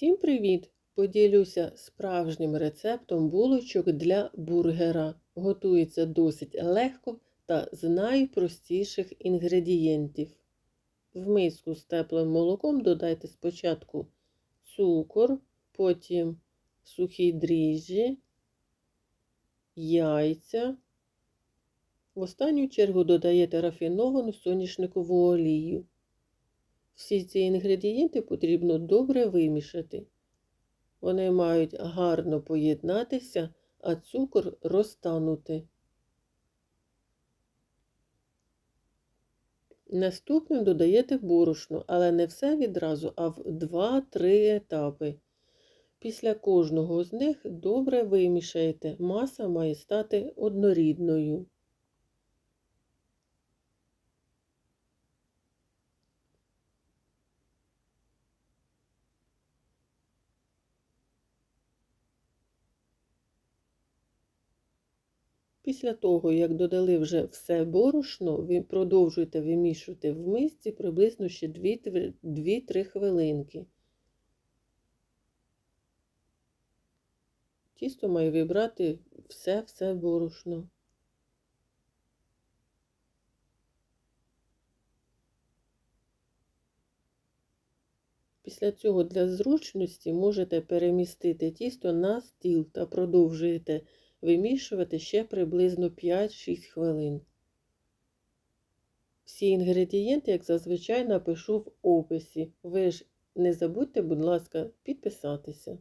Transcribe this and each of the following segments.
Всім привіт! Поділюся справжнім рецептом булочок для бургера. Готується досить легко та з найпростіших інгредієнтів. В миску з теплим молоком додайте спочатку цукор, потім сухі дріжджі, яйця. В останню чергу додаєте рафіновану соняшникову олію. Всі ці інгредієнти потрібно добре вимішати. Вони мають гарно поєднатися, а цукор розтанути. Наступним додаєте борошно, але не все відразу, а в 2-3 етапи. Після кожного з них добре вимішайте. Маса має стати однорідною. Після того, як додали вже все борошно, ви продовжуєте вимішувати в мисці приблизно ще 2-3 хвилинки. Тісто має вибрати все-все борошно. Після цього для зручності можете перемістити тісто на стіл та продовжуєте вимішувати ще приблизно 5-6 хвилин. Всі інгредієнти, як зазвичай, напишу в описі. Ви ж не забудьте, будь ласка, підписатися.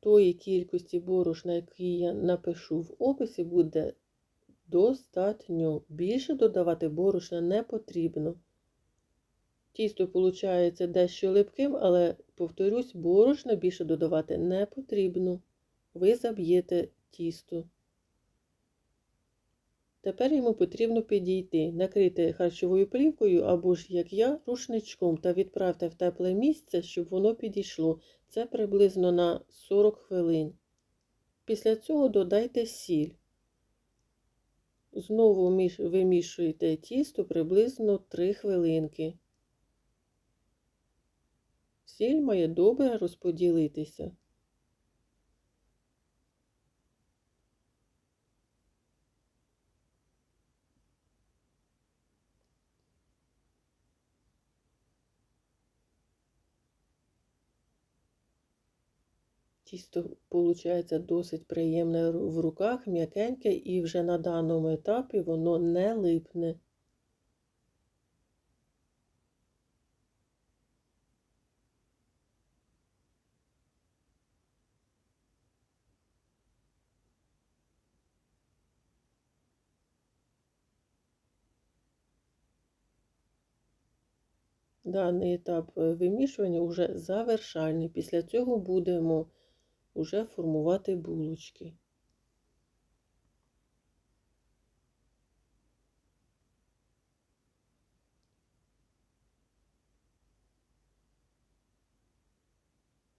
Тої кількості борошна, які я напишу в описі, буде достатньо. Більше додавати борошна не потрібно. Тісто, виходить, дещо липким, але, повторюсь, борошна більше додавати не потрібно. Ви заб'єте тісто. Тепер йому потрібно підійти, накрити харчовою плівкою або ж, як я, рушничком та відправте в тепле місце, щоб воно підійшло. Це приблизно на 40 хвилин. Після цього додайте сіль. Знову вимішуєте тісто приблизно 3 хвилинки. Сіль має добре розподілитися. Тісто, виходить, досить приємне в руках, м'якеньке, і вже на даному етапі воно не липне. Даний етап е, вимішування вже завершальний. Після цього будемо уже формувати булочки.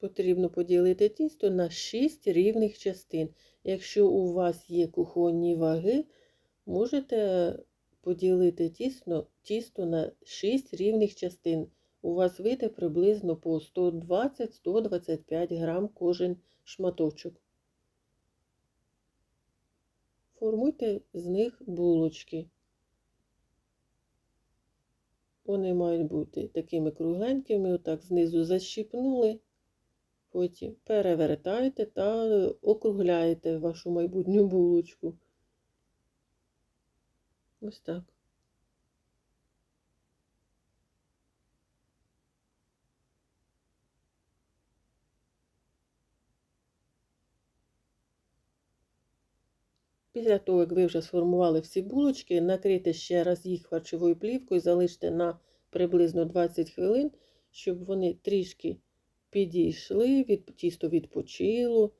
Потрібно поділити тісто на 6 рівних частин. Якщо у вас є кухонні ваги, можете поділити тісто, тісто на 6 рівних частин. У вас вийде приблизно по 120-125 грам кожен шматочок. Формуйте з них булочки. Вони мають бути такими кругленькими, отак знизу защіпнули, потім перевертаєте та округляєте вашу майбутню булочку. Ось так. Після того, як ви вже сформували всі булочки, накрийте ще раз їх харчовою плівкою, залиште на приблизно 20 хвилин, щоб вони трішки підійшли, від, тісто відпочило.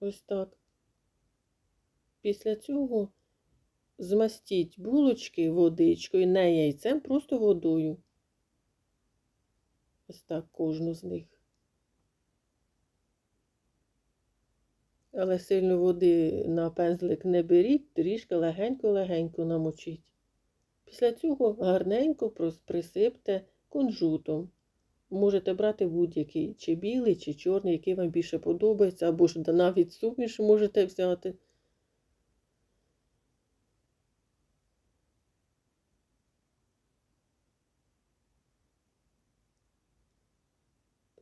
Ось так. Після цього змастіть булочки водичкою, не яйцем, просто водою. Ось так кожну з них. Але сильно води на пензлик не беріть, трішки легенько-легенько намочіть. Після цього гарненько присипте кунжутом. Можете брати будь-який, чи білий, чи чорний, який вам більше подобається, або ж навіть суміш можете взяти.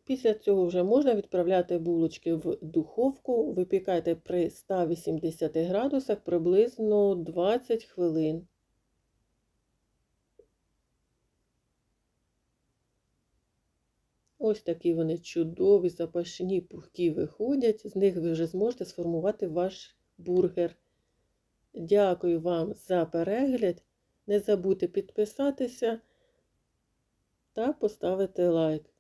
Після цього вже можна відправляти булочки в духовку. Випікайте при 180 градусах приблизно 20 хвилин. Ось такі вони чудові, запашні, пухкі виходять. З них ви вже зможете сформувати ваш бургер. Дякую вам за перегляд. Не забудьте підписатися та поставити лайк.